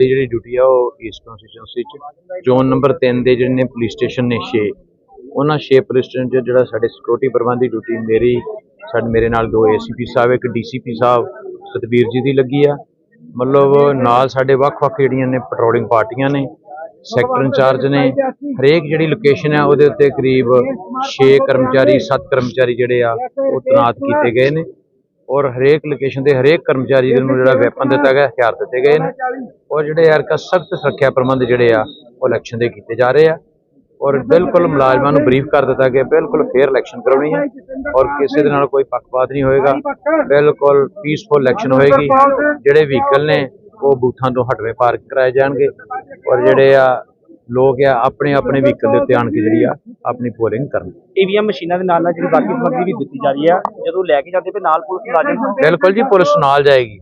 ਦੀ ਜਿਹੜੀ ਡਿਊਟੀ ਆ, ਉਹ ਈਸਟ ਕੰਸਟੀਚੁਐਂਸੀ ਚ। ਜ਼ੋਨ ਨੰਬਰ 3 ਦੇ ਜਿਹੜੇ ਨੇ ਪੁਲਿਸ ਸਟੇਸ਼ਨ ਨੇ 6 ਉਹਨਾਂ 6 ਪੁਲਿਸ ਸਟੇਸ਼ਨ 'ਚ ਜਿਹੜਾ ਸਾਡੇ ਸਿਕਿਉਰਿਟੀ ਪ੍ਰਬੰਧ ਦੀ ਡਿਊਟੀ ਮੇਰੀ, ਸਾਡੇ ਮੇਰੇ ਨਾਲ ਦੋ ਏਸੀਪੀ ਸਾਹਿਬ, ਇੱਕ ਡੀਸੀਪੀ ਸਾਹਿਬ ਸਤਬੀਰ ਜੀ ਦੀ ਲੱਗੀ ਆ। ਮਤਲਬ ਨਾਲ ਸਾਡੇ ਵੱਖ-ਵੱਖ ਜਿਹੜੀਆਂ ਨੇ ਪੈਟਰੋਲਿੰਗ ਪਾਰਟੀਆਂ ਨੇ ਸੈਕਟਰ ਇੰਚਾਰਜ ਨੇ, ਹਰੇਕ ਜਿਹੜੀ ਲੋਕੇਸ਼ਨ ਹੈ ਉਹਦੇ ਉੱਤੇ ਕਰੀਬ 6 ਕਰਮਚਾਰੀ 7 ਕਰਮਚਾਰੀ ਜਿਹੜੇ ਆ, ਉਹ ਤੈਨਾਤ ਕੀਤੇ ਗਏ ਨੇ। ਔਰ ਹਰੇਕ ਲੋਕੇਸ਼ਨ ਦੇ ਹਰੇਕ ਕਰਮਚਾਰੀ ਨੂੰ ਜਿਹੜਾ ਵੈਪਨ ਦਿੱਤਾ ਗਿਆ, ਹਥਿਆਰ ਦਿੱਤੇ ਗਏ ਨੇ। ਔਰ ਜਿਹੜੇ ਯਾਰ ਕਾ ਸਖਤ ਸੁਰੱਖਿਆ ਪ੍ਰਬੰਧ ਜਿਹੜੇ ਆ, ਉਹ ਇਲੈਕਸ਼ਨ ਦੇ ਕੀਤੇ ਜਾ ਰਹੇ ਆ। ਔਰ ਬਿਲਕੁਲ ਮੁਲਾਜ਼ਮਾਂ ਨੂੰ ਬਰੀਫ ਕਰ ਦਿੱਤਾ ਗਿਆ, ਬਿਲਕੁਲ ਫੇਅਰ ਇਲੈਕਸ਼ਨ ਕਰਾਉਣੀ ਹੈ ਔਰ ਕਿਸੇ ਦੇ ਨਾਲ ਕੋਈ ਪੱਖਪਾਤ ਨਹੀਂ ਹੋਏਗਾ। ਬਿਲਕੁਲ ਪੀਸਫੁਲ ਇਲੈਕਸ਼ਨ ਹੋਏਗੀ। ਜਿਹੜੇ ਵਹੀਕਲ ਨੇ, ਉਹ ਬੂਥਾਂ ਤੋਂ ਹਟਵੇਂ ਪਾਰਕ ਕਰਾਏ ਜਾਣਗੇ। ਔਰ ਜਿਹੜੇ ਆ ਲੋਕ ਆ ਆਪਣੇ ਆਪਣੇ ਵਹੀਕਲ ਦੇ ਉੱਤੇ ਆਣ ਕੇ ਜਿਹੜੀ ਆ ਆਪਣੀ ਪੋਲਿੰਗ ਕਰਨ। ਈਵੀਐਮ ਮਸ਼ੀਨਾਂ ਦੇ ਨਾਲ ਨਾਲ ਜਿਹੜੀ ਬਾਕੀ ਸਮੱਗਰੀ ਵੀ ਦਿੱਤੀ ਜਾ ਰਹੀ ਆ ਜਦੋਂ ਲੈ ਕੇ ਜਾਂਦੇ ਪਏ ਨਾਲ ਪੁਲਿਸ ਮੁਲਾਜ਼ਮ ਬਿਲਕੁਲ ਜੀ ਪੁਲਿਸ ਨਾਲ ਜਾਏਗੀ।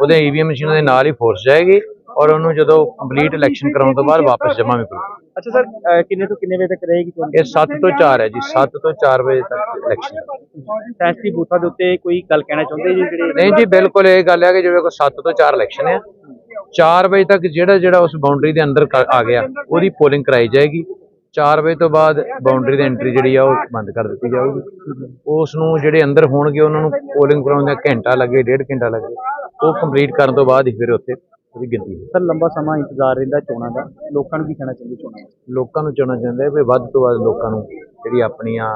ਉਹਦੇ ਈਵੀਐਮ ਮਸ਼ੀਨਾਂ ਦੇ ਨਾਲ ਹੀ ਫੋਰਸ ਜਾਏਗੀ ਔਰ ਉਹਨੂੰ ਜਦੋਂ ਕੰਪਲੀਟ ਇਲੈਕਸ਼ਨ ਕਰਾਉਣ ਤੋਂ ਬਾਅਦ ਵਾਪਸ ਜਮ੍ਹਾਂ ਵੀ ਕਰੂਗੀ। ਅੱਛਾ ਸਰ ਕਿੰਨੇ ਤੋਂ ਕਿੰਨੇ ਵਜੇ ਤੱਕ ਰਹੇਗੀ ਇਹ 7 ਤੋਂ 4 ਹੈ ਜੀ 7 ਤੋਂ 4 ਵਜੇ ਤੱਕ ਇਲੈਕਸ਼ਨ ਸੈਂਸਿਟਿਵ ਬੂਥਾਂ ਦੇ ਉੱਤੇ ਕੋਈ ਗੱਲ ਕਹਿਣਾ ਚਾਹੁੰਦੇ ਜੀ ਜਿਹੜੇ ਨਹੀਂ ਜੀ ਬਿਲਕੁਲ ਇਹ ਗੱਲ ਹੈ ਕਿ ਜਿਵੇਂ ਕੋਈ 7 ਤੋਂ 4 ਇਲੈਕਸ਼ਨ ਹੈ 4 ਵਜੇ ਤੱਕ ਜਿਹੜਾ ਜਿਹੜਾ ਉਸ ਬਾਉਂਡਰੀ ਦੇ ਅੰਦਰ ਆ ਗਿਆ ਉਹਦੀ ਪੋਲਿੰਗ ਕਰਾਈ ਜਾਏਗੀ। 4 ਵਜੇ ਤੋਂ ਬਾਅਦ ਬਾਉਂਡਰੀ ਦੀ ਐਂਟਰੀ ਜਿਹੜੀ ਆ ਉਹ ਬੰਦ ਕਰ ਦਿੱਤੀ ਜਾਊਗੀ। ਉਸ ਨੂੰ ਜਿਹੜੇ ਅੰਦਰ ਹੋਣਗੇ ਉਹਨਾਂ ਨੂੰ ਪੋਲਿੰਗ ਕਰਾਉਣ ਦਾ ਘੰਟਾ ਲੱਗੇ ਡੇਢ ਘੰਟਾ ਲੱਗੇ। ਉਹ ਕੰਪਲੀਟ ਕਰਨ ਤੋਂ ਬਾਅਦ ਹੀ ਫਿਰ ਉੱਥੇ ਉਹਦੀ ਗਿਣਤੀ ਹੋਊਗੀ। ਸਰ ਲੰਬਾ ਸਮਾਂ ਇੰਤਜ਼ਾਰ ਰਹਿੰਦਾ ਚੋਣਾਂ ਦਾ। ਲੋਕਾਂ ਨੂੰ ਕੀ ਕਹਿਣਾ ਚਾਹੁੰਦੇ ਚੋਣਾਂ? ਲੋਕਾਂ ਨੂੰ ਚਾਹਣਾ ਚਾਹੁੰਦਾ ਵੀ ਵੱਧ ਤੋਂ ਵੱਧ ਲੋਕਾਂ ਨੂੰ ਜਿਹੜੀ ਆਪਣੀਆਂ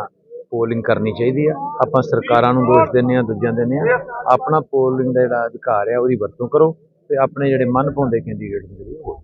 ਪੋਲਿੰਗ ਕਰਨੀ ਚਾਹੀਦੀ ਆ। ਆਪਾਂ ਸਰਕਾਰਾਂ ਨੂੰ ਦੋਸ਼ ਦਿੰਦੇ ਆ ਦੂਜਿਆਂ ਦਿੰਦੇ ਆ। ਆਪਣਾ ਪੋਲਿੰਗ ਦਾ ਜਿਹੜਾ ਅਧਿਕਾਰ ਆ ਉਹਦੀ ਵਰਤੋਂ ਕਰੋ। ਤੇ ਆਪਣੇ ਜਿਹੜੇ ਮਨ ਪਾਉਂਦੇ ਕੈਂਡੀਡੇਟ ਜਿਹੜੇ ਉਹ